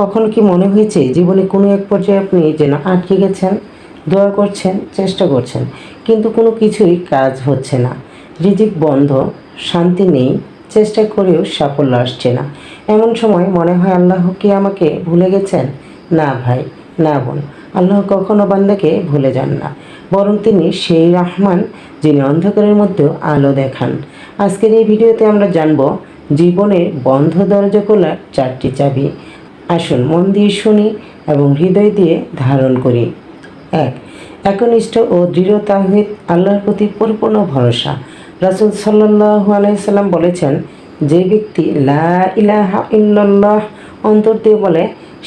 কখনো কি মনে হয়েছে জীবনে কোনো এক পর্যায়ে আপনি যেন আটকে গেছেন? দোয়া করছেন, চেষ্টা করছেন, কিন্তু কোনো কিছুই কাজ হচ্ছে না। রিজিক বন্ধ, শান্তি নেই, চেষ্টা করেও সাফল্য আসছে না। এমন সময় মনে হয়, আল্লাহ কি আমাকে ভুলে গেছেন? না ভাই, না বোন, আল্লাহ কখনো বান্দাকে ভুলে যান না। বরং তিনি সেই রহমান যিনি অন্ধকারের মধ্যেও আলো দেখান। আজকের এই ভিডিওতে আমরা জানব, জীবনের বন্ধ দরজা খোলার চারটি চাবি। আসুন মন দিয়ে শুনি এবং হৃদয় দিয়ে ধারণ করি। এক, একনিষ্ঠ ও দৃঢ় তাহিদ আল্লাহর প্রতি পরিপূর্ণ ভরসা। রাসুল সাল্লাহ আলাইসাল্লাম বলেছেন, যে ব্যক্তি লা ইলাহা ইল্লাল্লাহ অন্তর দিয়ে বলে,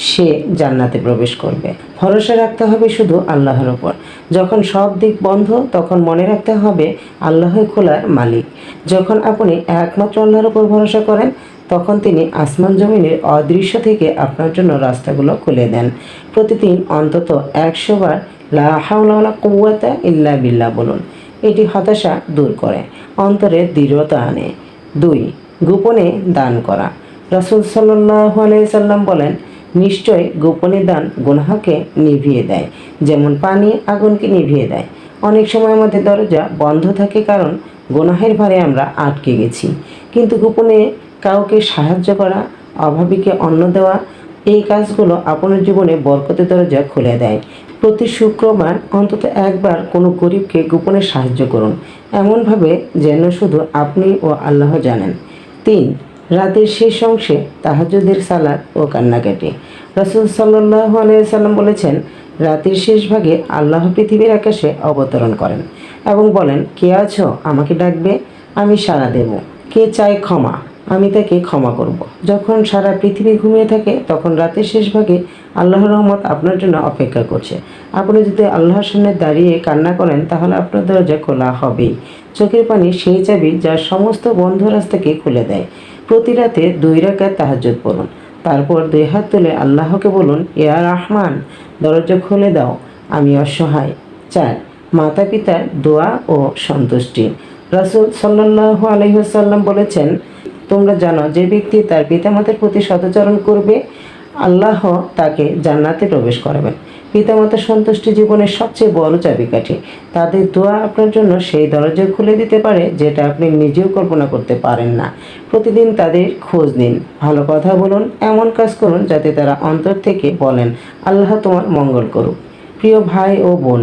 সে জান্নাতে প্রবেশ করবে। ভরসা রাখতে হবে শুধু আল্লাহর ওপর যখন সব দিক বন্ধ, তখন মনে রাখতে হবে আল্লাহ খোলার মালিক। যখন আপনি একমাত্র আল্লাহর উপর ভরসা করেন তখন তিনি আসমান জমিনের অদৃশ্য থেকে আপনার জন্য রাস্তাগুলো খুলে দেন। প্রতিদিন অন্তত একশো বার লা হাওলা ওয়ালা ইল্লা বিল্লা বলুন। এটি হতাশা দূর করে, অন্তরে দৃঢ়তা আনে। দুই, গোপনে দান করা। রাসুল সাল্লাহ সাল্লাম বলেন, নিশ্চয় গোপনে দান গুনাহকে নিভিয়ে দেয়, যেমন পানি আগুনকে নিভিয়ে দেয়। অনেক সময় আমাদের দরজা বন্ধ থাকে কারণ গুনাহের ভারে আমরা আটকে গেছি। কিন্তু গোপনে কাউকে সাহায্য করা, অভাবীকে অন্ন দেওয়া, এই কাজগুলো আপনার জীবনে বরকতের দরজা খুলে দেয়। প্রতি শুক্রবার অন্তত একবার কোনো গরিবকে গোপনে সাহায্য করুন। এমনভাবে যেন শুধু আপনি ও আল্লাহ জানেন। তিন, রাতের শেষ অংশে তাহাজুদের সালাদ ও কান্নাকাটি। রাসুল সাল্লাহ আলাইসাল্লাম বলেছেন, রাতের শেষ ভাগে আল্লাহ পৃথিবীর আকাশে অবতরণ করেন এবং বলেন, কে আছো? আমাকে ডাকবে, আমি সাড়া দেব। কে চায় ক্ষমা? আমি তাকে ক্ষমা করব। যখন সারা পৃথিবী ঘুমিয়ে থাকে, তখন রাতের শেষ ভাগে আল্লাহর রহমত আপনার জন্য অপেক্ষা করছে। আপনি যদি আল্লাহর সামনে দাঁড়িয়ে কান্না করেন, তাহলে আপনার দরজা খোলা হবেই। চোখের পানি সেই চাবি যা সমস্ত বন্ধ রাস্তাকে খুলে দেয়। প্রতি রাতে দুই রাকাত তাহাজ্জুদ পড়ুন। তারপর দুই হাত তুলে আল্লাহকে বলুন, ইয়া রহমান, দরজা খুলে দাও। আমি অসহায়। চার মাতা পিতার দোয়া ও সন্তুষ্টি। রাসুল সাল্লাহ আলহিহাসাল্লাম বলেছেন তোমরা জানো, যে ব্যক্তি তার পিতামাতার প্রতি সদাচরণ করবে, আল্লাহ তাকে জান্নাতে প্রবেশ করাবেন। পিতামাতার সন্তুষ্টি জীবনের সবচেয়ে বড় চাবিকাঠি। তাদের দোয়া আপনার জন্য সেই দরজা খুলে দিতে পারে, যেটা আপনি নিজেও কল্পনা করতে পারেন না। প্রতিদিন তাদের খোঁজ নিন। ভালো কথা বলুন, এমন কাজ করুন যাতে তারা অন্তর থেকে বলেন, আল্লাহ তোমার মঙ্গল করুক। প্রিয় ভাই ও বোন,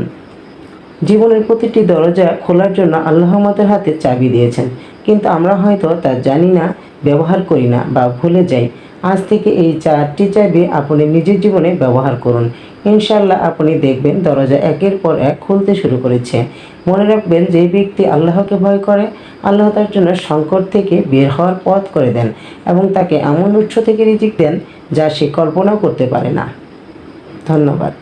জীবনের প্রতিটি দরজা খোলার জন্য আল্লাহ আমাদের হাতে চাবি দিয়েছেন। কিন্তু আমরা হয়তো তা জানি না, ব্যবহার করি না বা ভুলে যাই। আজ থেকে এই চারটি চাবি আপনি নিজের জীবনে ব্যবহার করুন। ইনশাল্লাহ আপনি দেখবেন দরজা একের পর এক খুলতে শুরু করেছে। মনে রাখবেন যে ব্যক্তি আল্লাহকে ভয় করে, আল্লাহ তার জন্য সংকট থেকে বের হওয়ার পথ করে দেন এবং তাকে এমন উৎস থেকে রিজিক দেন যা সে কল্পনাও করতে পারে না। ধন্যবাদ।